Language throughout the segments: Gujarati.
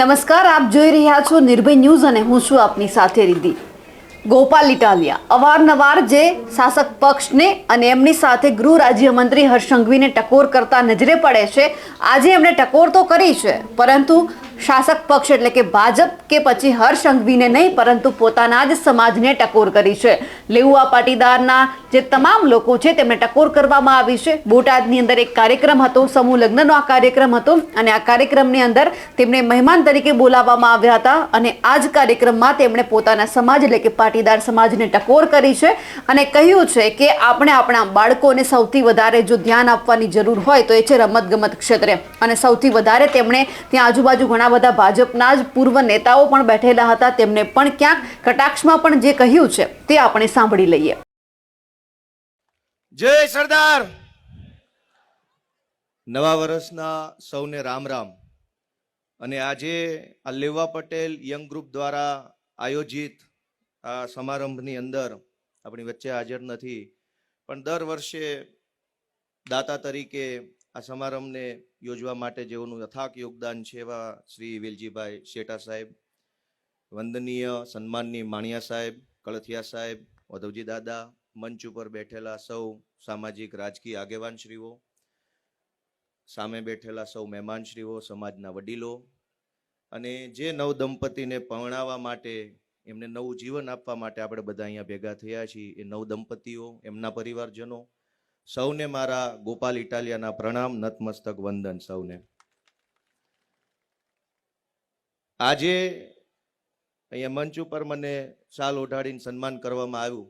નમસ્કાર, આપ જોઈ રહ્યા છો નિર્ભય ન્યૂઝ અને હું છું આપની સાથે રીધિ ગોપાલ ઇટાલિયા, અવારનવાર જે શાસક પક્ષને અને એમની સાથે ગૃહ રાજ્યમંત્રી હર્ષ સંઘવીને ટકોર કરતા નજરે પડે છે. આજે એમણે ટકોર તો કરી છે, પરંતુ શાસક પક્ષ એટલે કે ભાજપ કે પછી હર્ષ સંઘવીને નહીં, પરંતુ પોતાના જ સમાજને ટકોર કરી છે. લેઉઆ પાટીદારના જે તમામ લોકો છે, તેમને ટકોર કરવામાં આવી છે. બોટાદની અંદર એક કાર્યક્રમ હતો, સમૂહ લગ્નનો આ કાર્યક્રમ હતો અને આ કાર્યક્રમની અંદર તેમને મહેમાન તરીકે બોલાવવામાં આવ્યા હતા અને આ જ કાર્યક્રમમાં તેમણે પોતાના સમાજ એટલે કે પાટીદાર સમાજને ટકોર કરી છે અને કહ્યું છે કે આપણે આપણા બાળકોને સૌથી વધારે જો ધ્યાન આપવાની જરૂર હોય તો એ છે રમતગમત ક્ષેત્રે. અને સૌથી વધારે તેમણે ત્યાં આજુબાજુ ઘણા બધા ભાજપના જ પૂર્વ નેતાઓ પણ બેઠેલા હતા. તેમને પણ ક્યાંક કટાક્ષમાં પણ જે કહ્યું છે તે આપણે સાંભળી લઈએ. જય સરદાર! નવા વર્ષના સૌને રામ રામ. અને આજે આ લેવા પટેલ યંગ ગ્રુપ દ્વારા આયોજિત આ સમારંભની અંદર આપણી વચ્ચે હાજર નથી. પણ દર વર્ષે દાતા તરીકે આ સમારંભને યોજવા માટે જેઓનું યથાક યોગદાન છે એવા શ્રી વેલજીભાઈ શેઠા સાહેબ, વંદનીય સન્માનની માણિયા સાહેબ, કળથિયા સાહેબ વધવજી દાદા, મંચ ઉપર બેઠેલા સૌ સામાજિક રાજકીય આગેવાનશ્રીઓ, સામે બેઠેલા સૌ મહેમાનશ્રીઓ, સમાજના વડીલો અને જે નવ દંપતીને પરણાવવા માટે, એમને નવું જીવન આપવા માટે આપણે બધા અહીંયા ભેગા થયા છીએ. એ નવ દંપતીઓ, એમના પરિવારજનો સૌને મારા ગોપાલ ઇટાલિયાના પ્રણામ, નતમસ્તક વંદન સૌને. આજે અહીંયા મંચ ઉપર મને શાલ ઓઢાડીને સન્માન કરવામાં આવ્યું.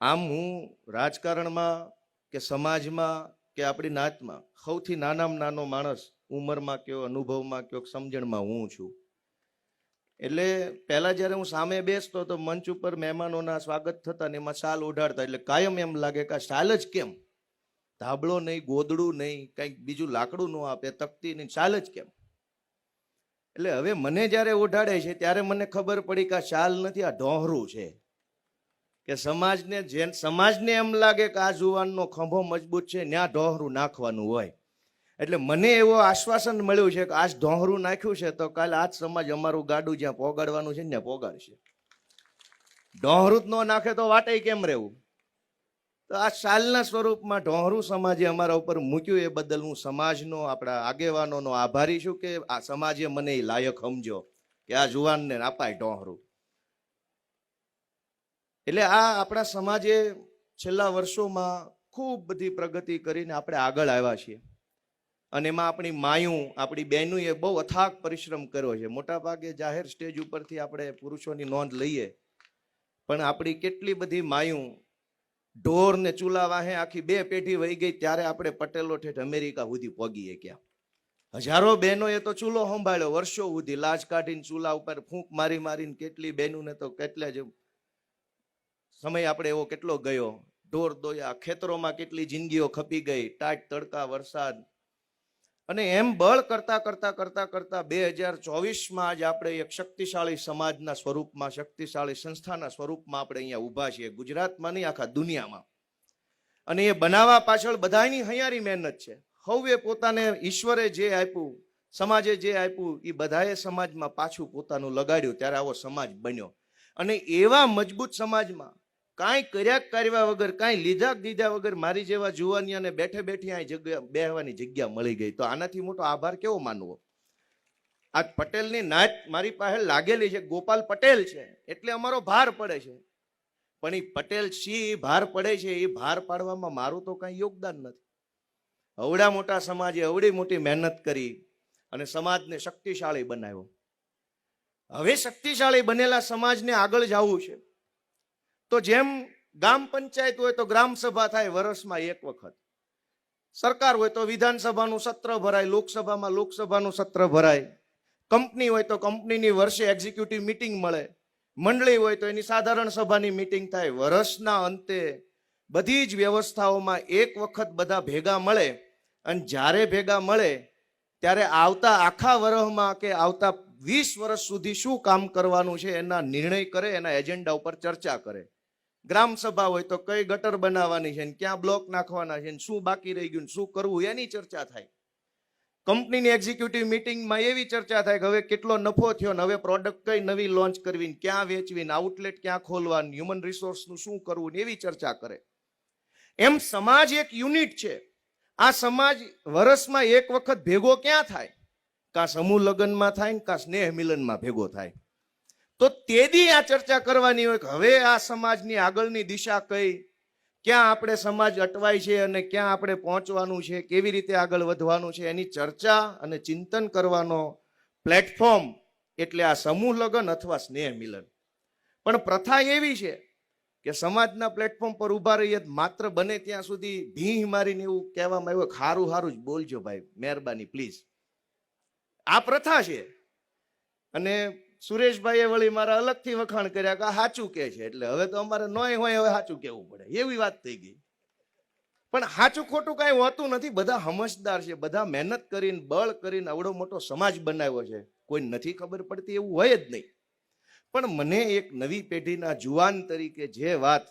આમ હું રાજકારણમાં કે સમાજમાં કે આપણી નાતમાં સૌથી નાનામાં નાનો માણસ ઉંમરમાં કયો, અનુભવમાં કયો, સમજણમાં હું છું. એટલે પહેલા જ્યારે હું સામે બેસતો તો મંચ ઉપર મહેમાનોના સ્વાગત થતા ને એમાં શાલ ઓઢાડતા એટલે કાયમ એમ લાગે કે શાલ જ કેમ? ધાબળો નહીં, ગોદડું નહીં, કંઈક બીજું લાકડું ન આપે, તકતી નહીં શાલ જ કેમ? એટલે હવે મને જ્યારે ઓઢાડે છે ત્યારે મને ખબર પડી કે આ શાલ નથી, આ ઢોહરું છે. કે સમાજને જે સમાજને એમ લાગે કે આ જુવાનનો ખંભો મજબૂત છે ત્યાં ઢોહરું નાખવાનું હોય. એટલે મને એવો આશ્વાસન મળ્યું છે કે આજ ઢોહરું નાખ્યું છે તો કાલે આજ સમાજ અમારું ગાડું જ્યાં પોગાડવાનું છે ને પોગાડશે. ઢોહરું જ ન નાખે તો વાટે કેમ રહેવું? તો આ શાલના સ્વરૂપમાં ઢોહરું સમાજે અમારા ઉપર મૂક્યું એ બદલ હું સમાજનો, આપણા આગેવાનોનો આભારી છું કે આ સમાજે મને એ લાયક સમજો કે આ જુવાનને અપાય ઢોહરું એટલે આ આપણા સમાજે છેલ્લા વર્ષોમાં ખૂબ બધી પ્રગતિ કરીને આપણે આગળ આવ્યા છીએ. અને એમાં આપણી માયું, આપણી બહેનોએ બહુ અથાગ પરિશ્રમ કર્યો છે. મોટા ભાગે જાહેર સ્ટેજ ઉપરથી આપણે પુરુષોની નોંધ લઈએ. પણ આપણી કેટલી બધી માયું, ઢોર ને ચૂલા વાહે આખી બે પેઢી વહી ગઈ ત્યારે આપણે પટેલો ઠેઠ અમેરિકા સુધી પગીએ ગયા હજારો બહેનોએ તો ચૂલો સંભાળ્યો વર્ષો સુધી. લાજ કાઢીને ચૂલા ઉપર ફૂંક મારી મારીને કેટલી બહેનોને તો કેટલા જ સમય આપણે એવો કેટલો ગયો. ઢોર દોયા, ખેતરોમાં કેટલી જિંદગીઓ ખપી ગઈ. ટાટ તડકા, વરસાદ અને એમ બળ કરતા કરતા કરતા કરતા બે હજાર ચોવીસમાં આજ આપણે એક શક્તિશાળી સમાજના સ્વરૂપમાં, શક્તિશાળી સંસ્થાના સ્વરૂપમાં આપણે અહીંયા ઊભા છીએ. ગુજરાતમાં નહીં આખા દુનિયામાં. અને એ બનાવવા પાછળ બધાની હૈયારી મહેનત છે. હવે પોતાને ઈશ્વરે જે આપ્યું, સમાજે જે આપ્યું એ બધાએ સમાજમાં પાછું પોતાનું લગાડ્યું, ત્યારે આવો સમાજ બન્યો. અને એવા મજબૂત સમાજમાં કાંઈ કર્યા કર્યા વગર, કાંઈ લીધા દીધા વગર મારી જેવા જુવાની અને બેઠે બેઠી આ જગ્યા, બેહવાની જગ્યા મળી ગઈ. તો આનાથી મોટો આભાર કેવો માનવો? આ પટેલની નાચ મારી પાસે લાગેલી છે. ગોપાલ પટેલ છે. એટલે અમારો ભાર પડે છે. પણ એ પટેલ શી ભાર પડે છે, એ ભાર પાડવામાં મારું તો કાંઈ યોગદાન નથી. અવડા મોટા સમાજે અવડી મોટી મહેનત કરી અને સમાજને શક્તિશાળી બનાવ્યો. હવે શક્તિશાળી બનેલા સમાજને આગળ જવું છે. તો જેમ ગામ પંચાયત હોય તો ગ્રામ સભા થાય વર્ષમાં એક વખત. સરકાર હોય તો વિધાનસભાનું સત્ર ભરાય, લોકસભામાં લોકસભાનું સત્ર ભરાય. કંપની હોય તો કંપનીની વર્ષે એક્ઝિક્યુટિવ મિટિંગ મળે. મંડળી હોય તો એની સાધારણ સભાની મિટિંગ થાય. વર્ષના અંતે બધી જ વ્યવસ્થાઓમાં એક વખત બધા ભેગા મળે અને જ્યારે ભેગા મળે ત્યારે આવતા આખા વર્ષમાં કે આવતા વીસ વર્ષ સુધી શું કામ કરવાનું છે એના નિર્ણય કરે, એના એજન્ડા ઉપર ચર્ચા કરે. ગ્રામ સભા હોય તો કઈ ગટર બનાવવાની છે ને ક્યાં બ્લોક નાખવાના છે ને શું બાકી રહી ગયું શું કરવું એની ચર્ચા થાય. કંપનીની એક્ઝિક્યુટિવ મિટિંગમાં એવી ચર્ચા થાય કે હવે કેટલો નફો થયો ને હવે પ્રોડક્ટ કઈ નવી લોન્ચ કરવી ને ક્યાં વેચવી ને આઉટલેટ ક્યાં ખોલવાનું હ્યુમન રિસોર્સનું શું કરવું ને એવી ચર્ચા કરે. એમ સમાજ એક યુનિટ છે. આ સમાજ વર્ષમાં એક વખત ભેગો ક્યાં થાય? કાં સમૂહ લગ્નમાં થાય ને કાં સ્નેહ મિલનમાં ભેગો થાય. તો તેદી આ ચર્ચા કરવાની હોય કે હવે આ સમાજની આગળની દિશા કઈ? ક્યાં આપણે સમાજ અટવાય છે અને ક્યાં આપણે પહોંચવાનું છે? કેવી રીતે આગળ વધવાનું છે? એની ચર્ચા અને ચિંતન કરવાનો પ્લેટફોર્મ એટલે આ સમૂહ લગ્ન અથવા સ્નેહ મિલન. પણ પ્રથા એવી છે કે સમાજના પ્લેટફોર્મ પર ઊભા રહીએ માત્ર બને ત્યાં સુધી ભીહ મારીને એવું કહેવામાં આવ્યું હારું હારું જ બોલજો ભાઈ, મહેરબાની, પ્લીઝ. આ પ્રથા છે. અને સુરેશભાઈએ વળી મારા અલગથી વખાણ કર્યા કે સાચું કે છે? એટલે હવે તો અમારે નોય હોય હવે સાચું કેવું પડે. એવી વાત થઈ ગઈ. પણ સાચું ખોટું કાંઈ હોતું નથી. બધા સમજદાર છે. બધા મહેનત કરીને, બળ કરીને આવડો મોટો સમાજ બનાવ્યો છે. કોઈ નથી ખબર પડતી, એવું હોય જ નહીં. પણ મને એક નવી પેઢીના જુવાન તરીકે જે વાત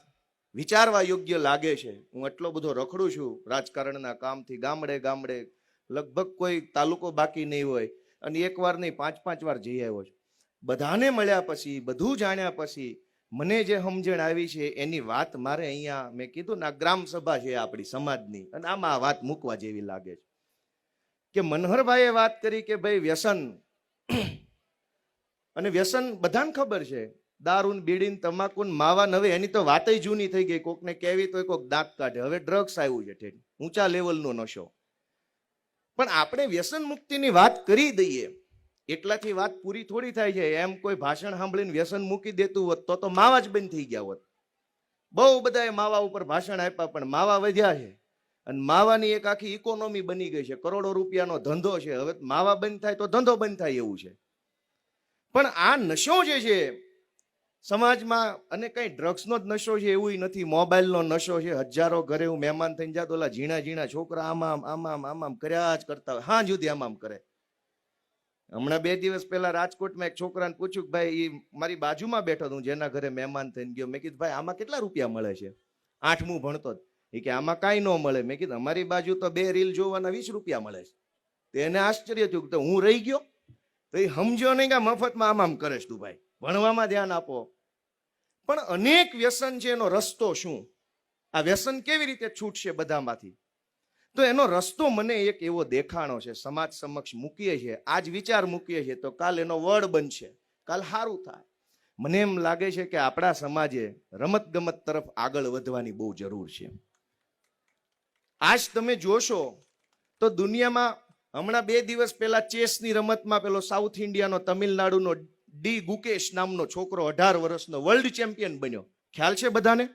વિચારવા યોગ્ય લાગે છે, હું એટલો બધો રખડું છું રાજકારણના કામથી ગામડે ગામડે. લગભગ કોઈ તાલુકો બાકી નહીં હોય. અને એક વાર નહીં, પાંચ પાંચ વાર જઈ આવ્યો છું. બધાને મળ્યા પછી, બધું જાણ્યા પછી મને જે સમજણ આવી છે, એની વાત મારે અહીંયા મેં કીધું ને ગ્રામ સભા છે આપણી સમાજની, અને આમાં આ વાત મૂકવા જેવી લાગે છે. કે મનહરભાઈએ વાત કરી કે ભાઈ વ્યસન, અને વ્યસન બધાને ખબર છે. દારૂન, બીડીન, તમાકુન, માવા નવે એની તો વાતય જૂની થઈ ગઈ, કોકને કહેવી તો કોક દાંત કાઢે. હવે ડ્રગ્સ આવ્યું છે ઊંચા લેવલનો નશો. પણ આપણે વ્યસન મુક્તિની વાત કરી દઈએ. એટલાથી વાત પૂરી થોડી થાય છે. એમ કોઈ ભાષણ સાંભળીને વ્યસન મૂકી દેતું હોત તો તો માવા જ બંધ થઈ ગયા હોત. બહુ બધાએ માવા ઉપર ભાષણ આપ્યા, પણ માવા વધ્યા છે. અને માવાની એક આખી ઇકોનોમી બની ગઈ છે. કરોડો રૂપિયાનો ધંધો છે. હવે માવા બંધ થાય તો ધંધો બંધ થાય એવું છે. પણ આ નશો જે છે, સમાજમાં અને કઈ ડ્રગ્સનો જ નશો છે એવું નથી. મોબાઈલનો નશો છે. હજારો ઘરે હું મહેમાન થઈને જાતો ઓલા ઝીણા ઝીણા છોકરા આમામ આમામ આમામ કર્યા જ કરતા હોય. હા જુદી આમામ કરે. હમણાં બે દિવસ પહેલા રાજકોટમાં એક છોકરાને પૂછ્યું કે ભાઈ એ મારી બાજુમાં બેઠો હું જેના ઘરે મહેમાન થઈને ગયો. મેં કીધું, ભાઈ, આમાં કેટલા રૂપિયા મળે છે? આઠમું ભણતો જ. એ કે, આમાં કાંઈ ન મળે. મેં કીધું, અમારી બાજુ તો બે રીલ જોવાના વીસ રૂપિયા મળે છે. તો એને આશ્ચર્ય થયું કે હું રહી ગયો? તો એ સમજો નહીં કે મફતમાં આમ આમ કરે તું ભાઈ. ભણવામાં ધ્યાન આપો. પણ અનેક વ્યસન છે એનો રસ્તો શું? આ વ્યસન કેવી રીતે છૂટશે બધામાંથી? તો એનો રસ્તો મને એક એવો દેખાણો છે, સમાજ સમક્ષ મૂકીએ છીએ. આજ વિચાર મૂકીએ છીએ તો કાલ એનો વડ બનશે. કાલ સારું થાય. મને એમ લાગે છે કે આપણા સમાજે રમત ગમત તરફ આગળ વધવાની બહુ જરૂર છે. આજ તમે જોશો તો દુનિયામાં હમણાં બે દિવસ પહેલા ચેસની રમતમાં પેલો સાઉથ ઇન્ડિયાનો તમિલનાડુનો ડી ગુકેશ નામનો છોકરો અઢાર વર્ષનો વર્લ્ડ ચેમ્પિયન બન્યો. ખ્યાલ છે બધાને?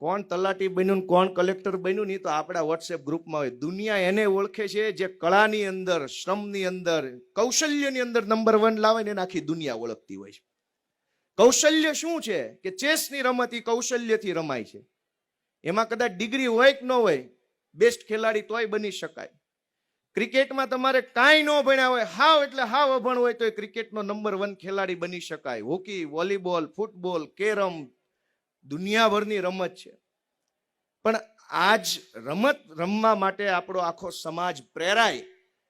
કોણ તલાટી બન્યું કોણ કલેક્ટર બન્યું નહીં તો આપણા વોટ્સએપ ગ્રુપમાં હોય. દુનિયા એને ઓળખે છે જે કળાની અંદર, શ્રમની અંદર, કૌશલ્યની અંદર નંબર વન લાવે ને આખી દુનિયા ઓળખતી હોય છે. કૌશલ્ય શું છે? કે ચેસની રમત એ કૌશલ્યથી રમાય છે. એમાં કદાચ ડિગ્રી હોય કે ન હોય બેસ્ટ ખેલાડી તોય બની શકાય. ક્રિકેટમાં તમારે કાંઈ ન ભણ્યા હોય, હાવ એટલે હાવ અભણ હોય તો એ ક્રિકેટનો નંબર વન ખેલાડી બની શકાય. હોકી, વોલીબોલ, ફૂટબોલ, કેરમ દુનિયાભરની રમત છે. પણ આજ રમત રમવા માટે આપણો આખો સમાજ પ્રેરાય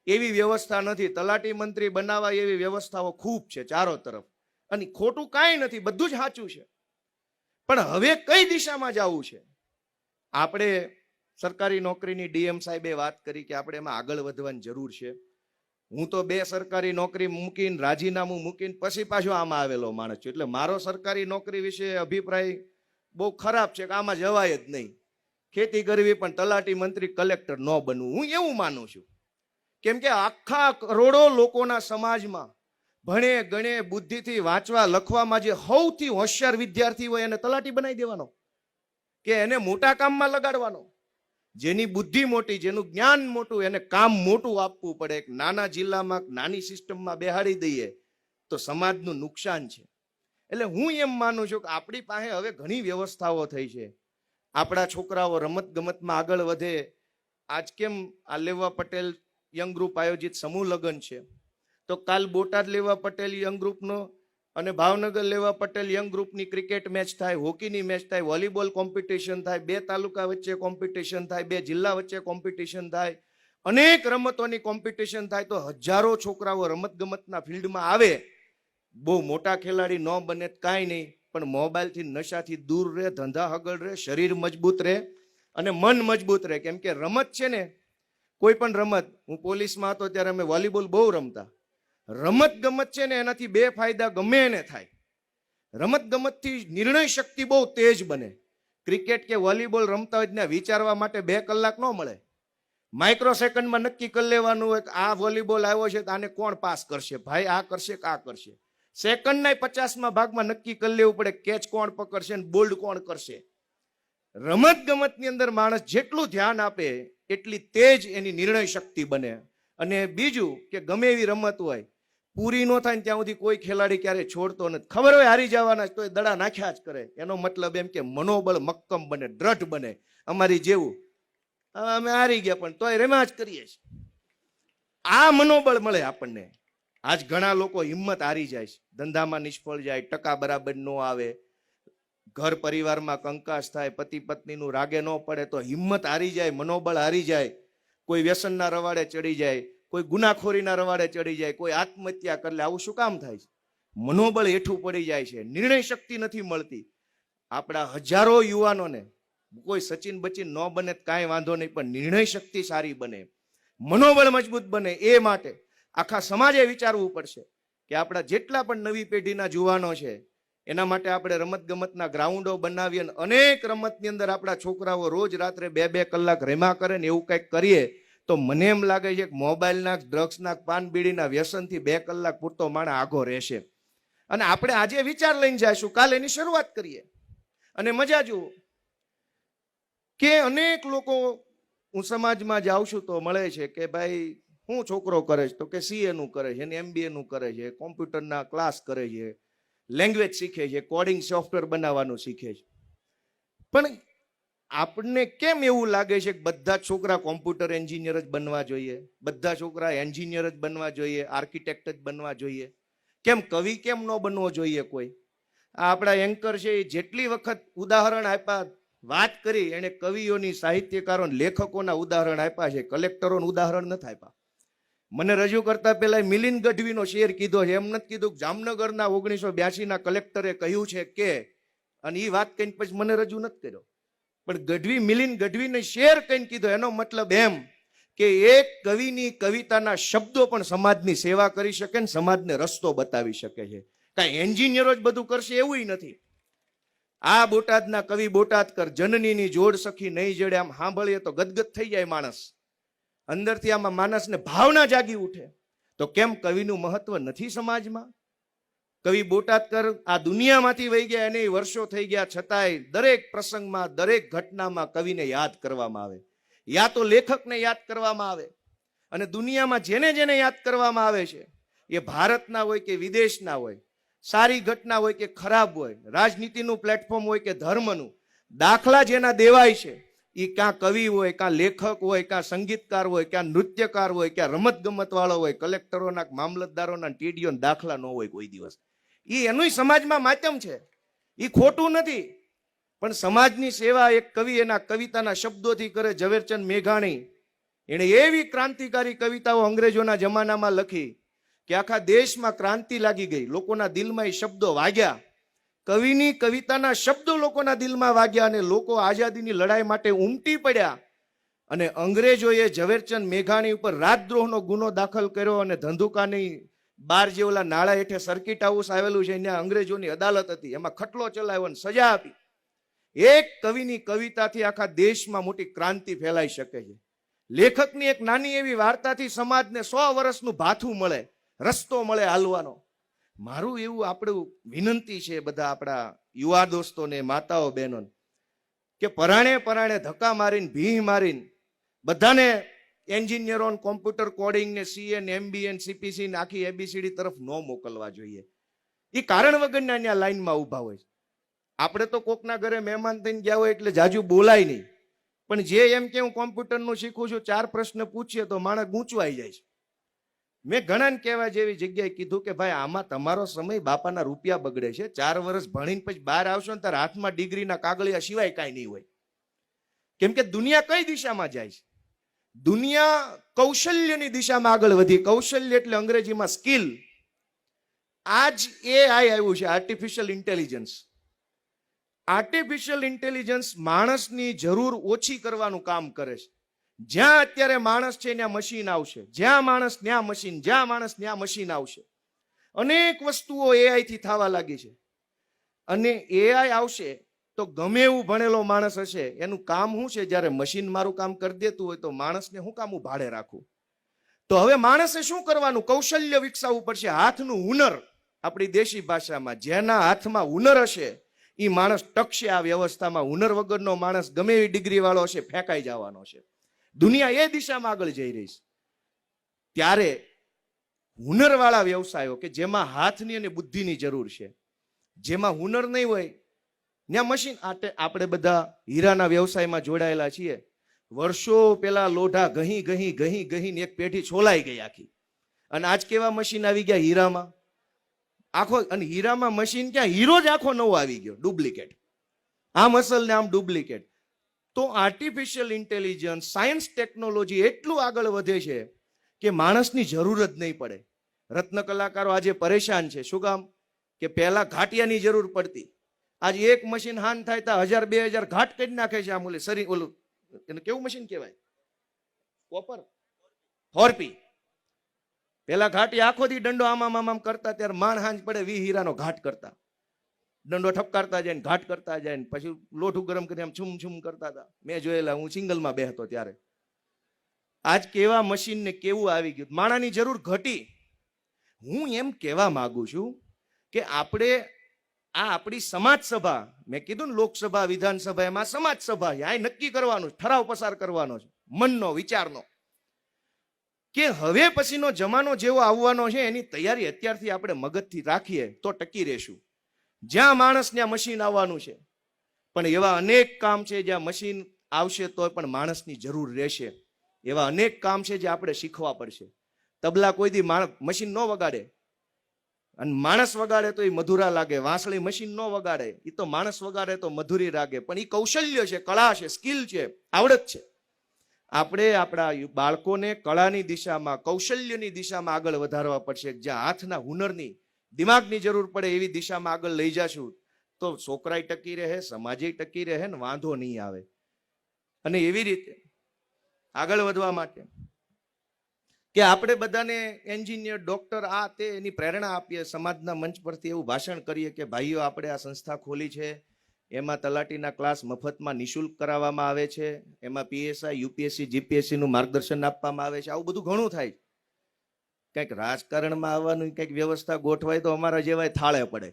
એવી વ્યવસ્થા નથી. તલાટી મંત્રી બનાવાય એવી વ્યવસ્થાઓ ખૂબ છે ચારો તરફ. અને ખોટું કાંઈ નથી, બધું જ સાચું છે. પણ હવે કઈ દિશામાં જવું છે? આપણે સરકારી નોકરીની ડીએમ સાહેબે વાત કરી કે આપણે એમાં આગળ વધવાની જરૂર છે. હું તો બે સરકારી નોકરી મૂકીને રાજીનામું મૂકીને પછી પાછો આમાં આવેલો માણસ છું. એટલે મારો સરકારી નોકરી વિશે અભિપ્રાય બહુ ખરાબ છે કે આમાં જવાય જ નહીં. ખેતી કરવી પણ તલાટી મંત્રી કલેક્ટર ન બનવું. હું એવું માનું છું. કેમ કે આખા કરોડો લોકોના સમાજમાં ભણે, ગણે, બુદ્ધિથી વાંચવા, લખવામાં જે સૌથી હોશિયાર વિદ્યાર્થી હોય એને તલાટી બનાવી દેવાનો. કે એને મોટા કામમાં લગાડવાનો. જેની બુદ્ધિ મોટી, જેનું જ્ઞાન મોટું, એને કામ મોટું આપવું પડે. એક નાના જિલ્લામાં નાની સિસ્ટમમાં બેહાડી દઈએ તો સમાજનું નુકસાન છે. એટલે હું એમ માનું છું કે આપણી પાસે હવે ઘણી વ્યવસ્થાઓ થઈ છે. આપણા છોકરાઓ રમત ગમતમાં આગળ વધે. આજ કેમ આ લેવા પટેલ યંગ ગ્રુપ આયોજિત સમૂહ લગ્ન છે. તો કાલ બોટાદ લેવા પટેલ યંગ ગ્રુપનો અને ભાવનગર લેવા પટેલ યંગ ગ્રુપની ક્રિકેટ મેચ થાય, હોકીની મેચ થાય, વોલીબોલ કોમ્પિટિશન થાય, બે તાલુકા વચ્ચે કોમ્પિટિશન થાય, બે જિલ્લા વચ્ચે કોમ્પિટિશન થાય, અનેક રમતોની કોમ્પિટિશન થાય તો હજારો છોકરાઓ રમત ગમતના ફિલ્ડમાં આવે. બહુ મોટા ખેલાડી ન બને કાંઈ નહીં, પણ મોબાઈલથી નશાથી દૂર રહે, ધંધા હગળ રહે, શરીર મજબૂત રહે અને મન મજબૂત રહે. કેમ કે રમત છે ને, કોઈ પણ રમત, હું પોલીસમાં હતો ત્યારે અમે વોલીબોલ બહુ રમતા. રમત ગમત છે ને, એનાથી બે ફાયદા ગમે એને થાય. રમત ગમતથી નિર્ણય શક્તિ બહુ તેજ બને. ક્રિકેટ કે વોલીબોલ રમતા હોય ત્યાં વિચારવા માટે બે કલાક ન મળે. માઇક્રો સેકન્ડમાં નક્કી કરી લેવાનું હોય કે આ વોલીબોલ આવ્યો છે તો આને કોણ પાસ કરશે? ભાઈ આ કરશે કે આ કરશે? સેકન્ડના પચાસમાં ભાગમાં નક્કી કરી લેવું પડે કેચ કોણ પકડશે ને બોલ્ડ કોણ કરશે. રમત ગમતની અંદર માણસ જેટલું ધ્યાન આપે, એટલી તેજ એની નિર્ણય શક્તિ બને. અને બીજું કે ગમે એવી રમત હોય, પૂરી ન થાય ને ત્યાં સુધી કોઈ ખેલાડી ક્યારે છોડતો નથી. ખબર હોય હારી જવાના તો એ દડા નાખ્યા જ કરે. એનો મતલબ એમ કે મનોબળ મક્કમ બને, દ્રઢ બને. અમારી જેવું. અમે હારી ગયા પણ તોય રમ્યા જ કરીએ છીએ. આ મનોબળ મળે આપણને. આજ ઘણા લોકો હિંમત હારી જાય છે. ધંધામાં નિષ્ફળ જાય, ટકા બરાબર ન આવે, ઘર પરિવારમાં કંકાસ થાય, પતિ પત્નીનું રાગે ન પડે તો હિંમત હારી જાય, મનોબળ હારી જાય. કોઈ વ્યસનના રવાડે ચડી જાય, કોઈ ગુનાખોરીના રવાડે ચડી જાય, કોઈ આત્મહત્યા કરે આવું શું કામ થાય છે? મનોબળ હેઠું પડી જાય છે, નિર્ણય શક્તિ નથી મળતી. આપણા હજારો યુવાનોને કોઈ સચિન બચિન ન બને કાંઈ વાંધો નહીં, પણ નિર્ણય શક્તિ સારી બને. મનોબળ મજબૂત બને એ માટે આખા સમાજે વિચારવું પડશે કે આપણા જેટલા પણ નવી પેઢીના જુવાનો છે, એના માટે આપણે રમત ગમતના ગ્રાઉન્ડો બનાવીએ અને અનેક રમતની અંદર આપણા છોકરાઓ રોજ રાત્રે બે બે કલાક રેમા કરે ને એવું કંઈક કરીએ, તો મને એમ લાગે છે કે મોબાઈલના, ડ્રગ્સના, પાનબીડીના વ્યસનથી બે કલાક પૂરતો માણસ આઘો રહેશે. અને આપણે આજે વિચાર લઈને જઈશું, કાલે એની શરૂઆત કરીએ. અને મજા જુઓ કે અનેક લોકો હું સમાજમાં જાઉં છું તો મળે છે કે ભાઈ હું છોકરો કરે છે? તો કે સીએ નું કરે છે MBA નું કરે છે, કોમ્પ્યુટરના ક્લાસ કરે છે લેંગ્વેજ શીખે છે કોડિંગ સોફ્ટવેર બનાવવાનું શીખે છે. પણ આપણને કેમ એવું લાગે છે કે બધા છોકરા કોમ્પ્યુટર એન્જિનિયર જ બનવા જોઈએ? બધા છોકરા એન્જિનિયર જ બનવા જોઈએ આર્કિટેક્ટ જ બનવા જોઈએ? કેમ કવિ કેમ ન બનવો જોઈએ કોઈ? આ આપણા એન્કર છે એ જેટલી વખત ઉદાહરણ આપ્યા, વાત કરી, એણે કવિઓની સાહિત્યકારો લેખકોના ઉદાહરણ આપ્યા છે કલેક્ટરોનું ઉદાહરણ નથી આપ્યા. મને રજૂ કરતા પહેલા મિલિન ગઢવીનો શેર કીધો છે. એમ નથી કીધું જામનગરના ઓગણીસો બ્યાસીના કલેક્ટરે કહ્યું છે કે, અને એ વાત કહીને પછી મને રજૂ નથી કર્યો. પણ ગઢવી, મિલિન ગઢવીને શેર કહીને કીધો. એનો મતલબ એમ કે એક કવિની કવિતાના શબ્દો પણ સમાજની સેવા કરી શકે ને સમાજને રસ્તો બતાવી શકે છે. કાંઈ એન્જિનિયરો જ બધું કરશે એવું નથી. આ બોટાદના કવિ બોટાદકર જનનીની જોડ સખી નહીં જડે. આમ સાંભળીએ તો ગદગદ થઈ જાય માણસ. અંદરથી આમાં માણસને ભાવના જાગી ઉઠે. તો કેમ કવિનું મહત્વ નથી સમાજમાં? કવિ બોટાદકર આ દુનિયામાંથી વહી ગયા, એને વર્ષો થઈ ગયા, છતાંય દરેક પ્રસંગમાં, દરેક ઘટનામાં કવિને યાદ કરવામાં આવે. યા તો લેખકને યાદ કરવામાં આવે અને દુનિયામાં જેને જેને યાદ કરવામાં આવે છે, એ ભારતના હોય કે વિદેશના હોય, સારી ઘટના હોય કે ખરાબ હોય, રાજનીતિનું પ્લેટફોર્મ હોય કે ધર્મનું, દાખલા જેના દેવાય છે એ ક્યાં કવિ હોય, ક્યાં લેખક હોય, ક્યાં સંગીતકાર હોય, ક્યાં નૃત્યકાર હોય, ક્યાં રમત ગમત વાળો હોય, કલેક્ટરોના, મામલતદારોના ટીડીઓ દાખલા ન હોય કોઈ દિવસ. એ એનું સમાજમાં માધ્યમ છે. એ ખોટું નથી. પણ સમાજની સેવા એક કવિ એના કવિતાના શબ્દોથી કરે, ઝવેરચંદ મેઘાણી. એણે એવી ક્રાંતિકારી કવિતાઓ અંગ્રેજોના જમાનામાં લખી કે આખા દેશમાં ક્રાંતિ લાગી ગઈ. લોકોના દિલમાં એ શબ્દો વાગ્યા. કવિની કવિતાના શબ્દો લોકોના દિલમાં વાગ્યા અને લોકો આઝાદીની લડાઈ માટે ઉમટી પડ્યા. અને અંગ્રેજોએ ઝવેરચંદ મેઘાણી ઉપર રાજદ્રોહનો ગુનો દાખલ કર્યો અને ધંધુકાની બાર જે નાળા હેઠે સર્કિટ હાઉસ આવેલું છે ત્યાં અંગ્રેજોની અદાલત હતી. એમાં ખટલો ચલાવ્યો અને સજા આપી. એક કવિની કવિતાથી આખા દેશમાં મોટી ક્રાંતિ ફેલાઈ શકે છે. લેખકની એક નાની એવી વાર્તાથી સમાજને સો વર્ષનું ભાથું મળે, રસ્તો મળે હાલવાનો. મારું એવું આપણું વિનંતી છે બધા આપણા યુવા દોસ્તોને માતાઓ, બહેનોને, કે પરાણે પરાણે ધક્કા મારીને, ભીહ મારીને, બધાને એન્જિનિયરો કોમ્પ્યુટર કોડિંગ ને સીએ ને એમબીએ સીપીસી ને આખી એબીસીડી તરફ ન મોકલવા જોઈએ. એ કારણ વગરના અહીંયા લાઈનમાં ઊભા હોય આપણે તો કોકના ઘરે મહેમાન થઈને ગયા હોય એટલે જાજુ બોલાય નહીં. પણ જે એમ કે હું કોમ્પ્યુટરનું શીખું છું, ચાર પ્રશ્ન પૂછીએ તો માણસ ગૂંચવાઈ જાય છે. મેં ઘણાને કહેવા જેવી જગ્યાએ કીધું કે ભાઈ, આમાં તમારો સમય બાપાના રૂપિયા બગડે છે. ચાર વર્ષ ભણીને પછી બહાર આવશો ને ત્યારે હાથમાં ડિગ્રીના કાગળિયા સિવાય કાંઈ નહીં હોય. કેમ કે દુનિયા કઈ દિશામાં જાય છે? દુનિયા કૌશલ્યની દિશામાં આગળ વધી. કૌશલ્ય એટલે અંગ્રેજીમાં સ્કિલ. આજ એ આવ્યું છે આર્ટિફિશિયલ ઇન્ટેલિજન્સ આર્ટિફિશિયલ ઇન્ટેલિજન્સ માણસની જરૂર ઓછી કરવાનું કામ કરે છે. જ્યાં અત્યારે માણસ છે ત્યાં મશીન આવશે. જ્યાં માણસ ત્યાં મશીન, જ્યાં માણસ ત્યાં મશીન આવશે. અનેક વસ્તુઓ એઆઈ થી થવા લાગી છે. અને એઆઈ આવશે તો ગમે એવું ભણેલો માણસ હશે, એનું કામ શું છે? જ્યારે મશીન મારું કામ કરી દેતું હોય તો માણસને હું કામ હું ભાડે રાખું? તો હવે માણસે શું કરવાનું? કૌશલ્ય વિકસાવવું પડશે. હાથનું હુનર આપણી દેશી ભાષામાં જેના હાથમાં હુનર હશે એ માણસ ટકશે આ વ્યવસ્થામાં. હુનર વગરનો માણસ ગમે એવી ડિગ્રી વાળો હશે, ફેંકાઈ જવાનો છે દુનિયા એ દિશામાં આગળ જઈ રહી છે. ત્યારે હુનરવાળા વ્યવસાયો કે જેમાં હાથની અને બુદ્ધિની જરૂર છે, જેમાં હુનર નહીં હોય, ત્યાં મશીન આપણે બધા હીરાના વ્યવસાયમાં જોડાયેલા છીએ. વર્ષો પેલા લોઢા ગહી ગહી ગહી ગહીને એક પેઢી છોલાઈ ગઈ આખી. અને આજ કેવા મશીન આવી ગયા હીરામાં? આખો અને હીરામાં મશીન ક્યાં? હીરો જ આખો નવો આવી ગયો, ડુપ્લિકેટ. આમ અસલ ને આમ ડુપ્લિકેટ. તો આર્ટિફિશિયલ ઇન્ટેલિજન્સ સાયન્સ ટેકનોલોજી એટલું આગળ વધે છે કે માણસની જરૂર જ નહીં પડે. રત્ન કલાકારો આજે પરેશાન છે. શું કામ કે પહેલા ઘાટિયાની જરૂર પડતી. આજે એક મશીન હાન થાય તો હજાર, બે હજાર ઘાટ કરી નાખે છે આમ શરીર, ઓલું, એને કેવું મશીન કહેવાય? કોપર હોર્પી પેલા ઘાટી આખો દી દંડો આમામ આમામ કરતા, ત્યારે માણ હાંજ પડે, વી હીરાનો ઘાટ કરતા. દંડો ઠપકારતા જાય ઘાટ કરતા જાય ને પછી લોઠું ગરમ કરી આમ છુમ છુમ કરતા હતા. મેં જોયેલા, હું સિંગલમાં બે હતો ત્યારે. આજ કેવા મશીન ને કેવું આવી ગયું? માણાની જરૂર ઘટી. હું એમ કહેવા માગું છું કે આપણે, આ આપણી સમાજ સભા મેં કીધું ને લોકસભા, વિધાનસભા, એમાં સમાજ સભા આ નક્કી કરવાનું ઠરાવ પસાર કરવાનો છે, મનનો, વિચારનો. કે હવે પછીનો જમાનો જેવો આવવાનો છે, એની તૈયારી અત્યારથી આપણે મગજથી રાખીએ તો ટકી રહેશું. જ્યાં માણસ ત્યાં મશીન આવવાનું છે. પણ એવા અનેક કામ છે જ્યાં મશીન આવશે તો પણ માણસની જરૂર રહેશે. એવા અનેક કામ છે જે આપણે શીખવા પડશે. તબલા કોઈ દી મશીન ન વગાડે. અને માણસ વગાડે તો એ મધુરા લાગે, વાંસળી મશીન ન વગાડે. એ તો માણસ વગાડે તો મધુરી લાગે પણ એ કૌશલ્ય છે, કળા છે, સ્કિલ છે, આવડત છે. આપણે આપણા બાળકોને કળાની દિશામાં, કૌશલ્યની દિશામાં આગળ વધારવા પડશે. જ્યાં હાથના હુનરની દિમાગની જરૂર પડે એવી દિશામાં આગળ લઈ જશું, તો છોકરાય ટકી રહે સમાજે ટકી રહે ને વાંધો નહીં આવે. અને એવી રીતે આગળ વધવા માટે કે આપણે બધાને એન્જિનિયર, ડોક્ટર આ તે એની પ્રેરણા આપીએ, સમાજના મંચ પરથી એવું ભાષણ કરીએ કે ભાઈઓ, આપણે આ સંસ્થા ખોલી છે, એમાં તલાટીના ક્લાસ મફતમાં નિશુલ્ક કરાવવામાં આવે છે, એમાં પીએસઆઈ, યુપીએસસી, જીપીએસસીનું માર્ગદર્શન આપવામાં આવે છે, આવું બધું ઘણું થાય કંઈક રાજકારણમાં આવવાનું કંઈક વ્યવસ્થા ગોઠવાય તો અમારા જેવાય થાળે પડે.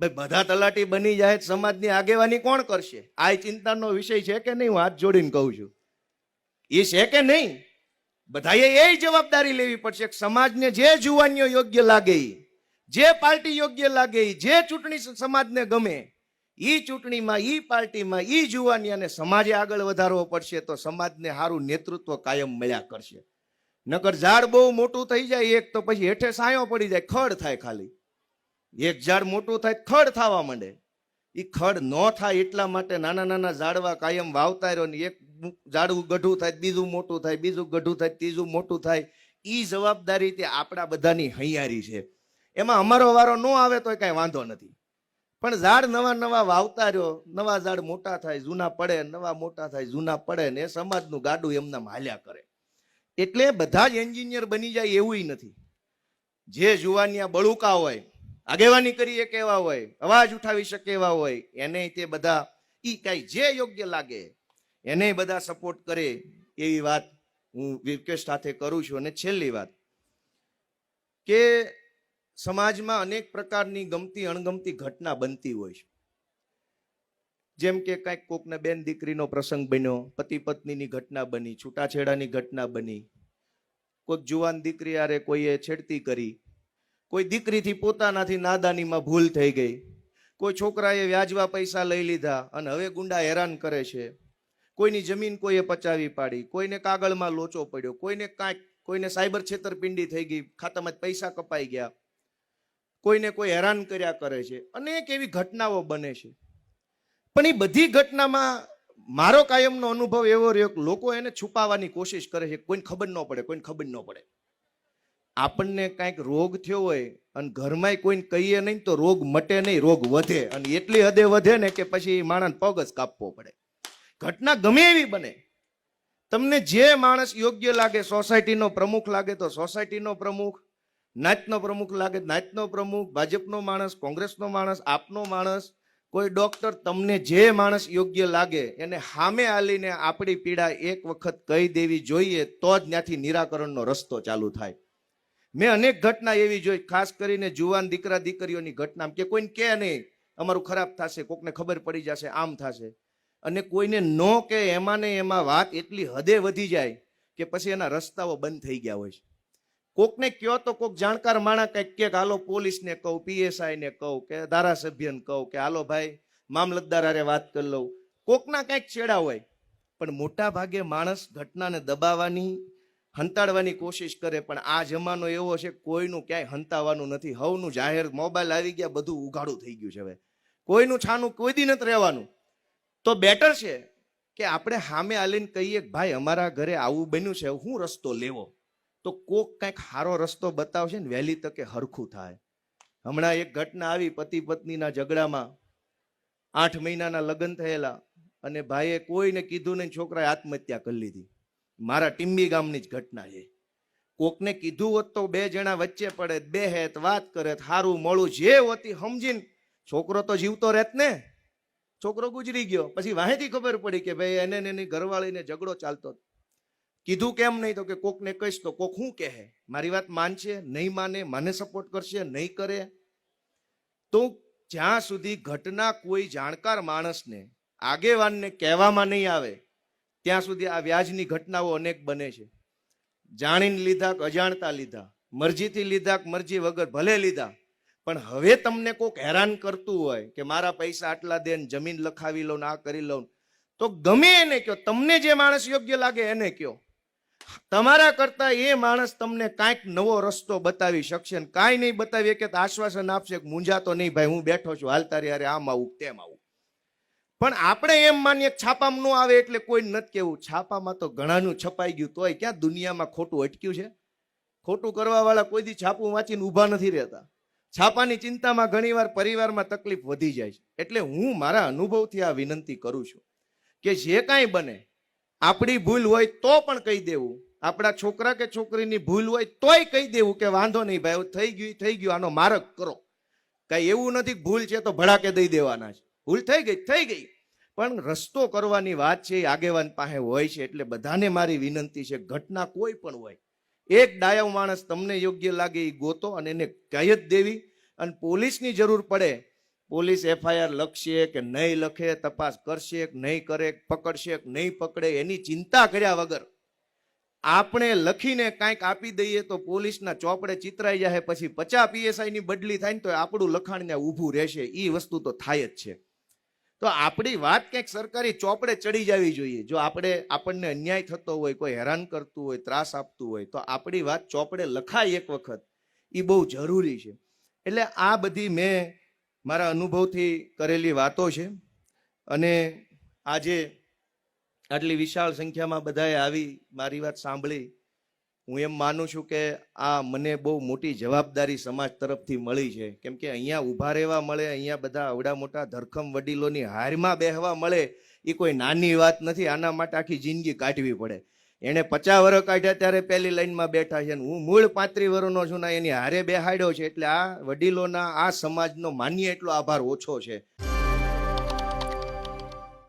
ભાઈ, બધા તલાટી બની જાય સમાજની આગેવાની કોણ કરશે? આ ચિંતાનો વિષય છે કે નહીં? હું હાથ જોડીને કહું છું. એ છે કે નહીં? બધાએ એ જવાબદારી લેવી પડશે સમાજને જે જુવાનીઓ યોગ્ય લાગે જે પાર્ટી યોગ્ય લાગે જે ચૂંટણી સમાજને ગમે એ ચૂંટણીમાં એ પાર્ટીમાં એ જુવાનીઓને સમાજે આગળ વધારવો પડશે તો સમાજને સારું નેતૃત્વ કાયમ મળ્યા કરશે. નકર ઝાડ બહુ મોટું થઈ જાય, એક તો પછી હેઠે સાયો પડી જાય, ખડ થાય ખાલી. એક ઝાડ મોટું થાય ખડ થવા માંડે. એ ખડ ન થાય એટલા માટે નાના નાના ઝાડવા કાયમ વાવતા રહ્યો ને એક ઝાડવું ગઢું થાય, બીજું મોટું થાય, બીજું ગઢું થાય, ત્રીજું મોટું થાય એ જવાબદારી તે આપણા બધાની હૈયારી છે. એમાં અમારો વારો ન આવે તો કાંઈ વાંધો નથી. પણ ઝાડ નવા નવા વાવતા રહ્યો, નવા ઝાડ મોટા થાય, જૂના પડે, નવા મોટા થાય, જૂના પડે ને એ સમાજનું ગાડું એમના હાલ્યા કરે. એટલે બધા જ એન્જિનિયર બની જાય એવું નથી. જે જુવાનિયા બળુકા હોય, આગેવાની કરી શકે એવા હોય, અવાજ ઉઠાવી શકે એવા હોય, એને તે બધા એ કાંઈ જે યોગ્ય લાગે, એને બધા સપોર્ટ કરે એવી વાત હું વિકેશ સાથે કરું છું. અને છેલ્લી વાત, કે સમાજમાં અનેક પ્રકારની ગમતી અણગમતી ઘટના બનતી હોય છે. જેમ કે કાંઈક કોકને બેન દીકરીનો પ્રસંગ બન્યો પતિ પત્નીની ઘટના બની, છૂટાછેડાની ઘટના બની. કોઈક જુવાન દીકરી આરે કોઈએ છેડતી કરી. કોઈ દીકરીથી પોતાનાથી નાદાનીમાં ભૂલ થઈ ગઈ. કોઈ છોકરાએ વ્યાજવા પૈસા લઈ લીધા અને હવે ગુંડા હેરાન કરે છે. કોઈની જમીન કોઈએ પચાવી પાડી, કોઈને કાગળમાં લોચો પડ્યો, કોઈને કાંઈક, કોઈને સાયબર છેતરપિંડી થઈ ગઈ, ખાતામાં પૈસા કપાઈ ગયા. કોઈને કોઈ હેરાન કર્યા કરે છે. અનેક એવી ઘટનાઓ બને છે. પણ એ બધી ઘટનામાં મારો કાયમનો અનુભવ એવો રહ્યો કે લોકો એને છુપાવવાની કોશિશ કરે છે કોઈને ખબર ન પડે, કોઈને ખબર ન પડે. આપણને કાંઈક રોગ થયો હોય અને ઘરમાંય કોઈને કહીએ નહીં તો રોગ મટે નહીં, રોગ વધે અને એટલી હદે વધે ને કે પછી માણસ પગ જ કાપવો પડે. ઘટના ગમે એવી બને. તમને જે માણસ યોગ્ય લાગે, સોસાયટીનો પ્રમુખ લાગે તો સોસાયટીનો પ્રમુખ નાચનો પ્રમુખ લાગે નાચનો પ્રમુખ, ભાજપનો માણસ, કોંગ્રેસનો માણસ, આપનો માણસ કોઈ ડોક્ટર તમને જે માણસ યોગ્ય લાગે, એને સામે આલીને આપણી પીડા એક વખત કહી દેવી જોઈએ, તો જ ત્યાંથી નિરાકરણનો રસ્તો ચાલુ થાય. મેં અનેક ઘટના એવી જોઈ, ખાસ કરીને જુવાન દીકરા દીકરીઓની ઘટના કે કોઈને કે નહીં, અમારું ખરાબ થશે, કોકને ખબર પડી જશે, આમ થશે. અને કોઈને નો કે એમાં ને એમાં વાત એટલી હદે વધી જાય, કે પછી એના રસ્તાઓ બંધ થઈ ગયા હોય છે. કોકને કયો તો કોક જાણકાર માણા કંઈક કે હાલો, પોલીસને કહું પીએસઆઈ ને કહું કે ધારાસભ્યને કહું કે, હાલો, ભાઈ, મામલતદાર અરે વાત કરી લઉં. કોકના કંઈક છેડા હોય, પણ મોટા ભાગે માણસ ઘટનાને દબાવવાની, હંતાડવાની કોશિશ કરે, પણ આ જમાનો એવો છે, કોઈનું ક્યાંય હંતાવાનું નથી. હવનું જાહેર મોબાઈલ આવી ગયા, બધું ઉઘાડું થઈ ગયું છે હવે. કોઈનું છાનું કોઈ દી નથી રહેવાનું. તો બેટર છે કે આપણે સામે આલીને કહીએ ભાઈ, અમારા ઘરે આવું બન્યું છે, હું રસ્તો લેવો. તો કોક કંઈક સારો રસ્તો બતાવશે ને વહેલી તકે હરખું થાય. હમણાં એક ઘટના આવી પતિ પત્નીના ઝઘડામાં. આઠ મહિનાના લગ્ન થયેલા અને ભાઈએ કોઈને કીધું નહીં, છોકરાએ આત્મહત્યા કરી લીધી. મારા ટીમ્બી ગામની જ ઘટના છે. કોકને કીધું હોત તો બે જણા વચ્ચે પડે, બે હેત વાત કરે હારું મોડું જે હોતી સમજીને છોકરો તો જીવતો રહેત ને. છોકરો ગુજરી ગયો. પછી વાહેથી ખબર પડી કે ભાઈ એને એની ઘરવાળીને ઝઘડો ચાલતો હતો. કીધું કેમ નહીં તો કે કોકને કહીશ તો કોક શું કહે? મારી વાત માનશે, નહીં માને માને સપોર્ટ કરશે, નહીં કરે. તો જ્યાં સુધી ઘટના કોઈ જાણકાર માણસને આગેવાનને કહેવામાં નહીં આવે, ત્યાં સુધી આ વ્યાજની ઘટનાઓ અનેક બને છે. જાણીને લીધા કે અજાણતા લીધા, મરજીથી લીધા કે મરજી વગર ભલે લીધા, પણ હવે તમને કોક હેરાન કરતું હોય કે મારા પૈસા આટલા દે જમીન લખાવી લઉં ને આ કરી લઉં તો ગમે એને કયો તમને જે માણસ યોગ્ય લાગે એને કયો તમારા કરતા એ માણસ તમને કાંઈક નવો રસ્તો બતાવી શકશે કાંઈ નહીં બતાવી કે આશ્વાસન આપશે કે મૂંઝાતો નહીં ભાઈ, હું બેઠો છું, હાલ તારી અરે આમ આવું, તેમ આવું. પણ આપણે એમ માનીએ છાપામાં ન આવે એટલે કોઈ નથી કેવું છાપામાં તો ઘણાનું છપાઈ ગયું તોય ક્યાં દુનિયામાં ખોટું અટક્યું છે? ખોટું કરવા વાળા કોઈ દી છાપું વાંચીને ઊભા નથી રહેતા. છાપાની ચિંતામાં ઘણીવાર પરિવારમાં તકલીફ વધી જાય છે. એટલે હું મારા અનુભવથી આ વિનંતી કરું છું કે જે કાંઈ બને આપણી ભૂલ હોય તો પણ કહી દેવું. આપણા છોકરા કે છોકરીની ભૂલ હોય તોય કહી દેવું કે વાંધો નહીં ભાઈ થઈ ગયું થઈ ગયું, આનો મારક કરો. કઈ એવું નથી ભૂલ છે તો ભડાકે દઈ દેવાના છે. ભૂલ થઈ ગઈ થઈ ગઈ. પણ રસ્તો કરવાની વાત છે, એ આગેવાન પાસે હોય છે એટલે બધાને મારી વિનંતી છે, ઘટના કોઈ પણ હોય, એક ડાયવ માણસ તમને યોગ્ય લાગે એ ગોતો અને એને કહી દેવી અને પોલીસની જરૂર પડે પોલીસ એફઆઈઆર લખશે કે નહીં લખે, તપાસ કરશે કે નહીં કરે, પકડશે કે નહીં પકડે, એની ચિંતા કર્યા વગર આપણે લખીને કાંઈક આપી દઈએ તો પોલીસના ચોપડે ચિતરાઈ જાય, પછી પચાસ પીએસઆઈની બદલી થાય ને તો આપણું લખાણ ને ઊભું રહેશે. એ વસ્તુ તો થાય જ છે. તો આપણી વાત કંઈક સરકારી ચોપડે ચડી જવી જોઈએ. જો આપણે, આપણને અન્યાય થતો હોય, કોઈ હેરાન કરતું હોય, ત્રાસ આપતું હોય, તો આપણી વાત ચોપડે લખાય એક વખત. એ બહુ જરૂરી છે. એટલે આ બધી મેં મારા અનુભવથી કરેલી વાતો છે. અને આજે આટલી વિશાળ સંખ્યામાં બધાએ આવી મારી વાત સાંભળી. હું એમ માનું છું કે આ મને બહુ મોટી જવાબદારી સમાજ તરફથી મળી છે. કેમ કે અહીંયા ઊભા રહેવા મળે, અહીંયા બધા અવડા મોટા ધરખમ વડીલોની હારમાં બેહવા મળે, એ કોઈ નાની વાત નથી. આના માટે આખી જિંદગી કાઢવી પડે. એણે પચાસ વર્ષ કાઢ્યા ત્યારે પહેલી લાઈનમાં બેઠા છે હું મૂળ પાંત્રી વર્ષનો છું ને એની હારે બેહાડ્યો છે. એટલે આ વડીલોના, આ સમાજનો માન્ય એટલો આભાર ઓછો છે.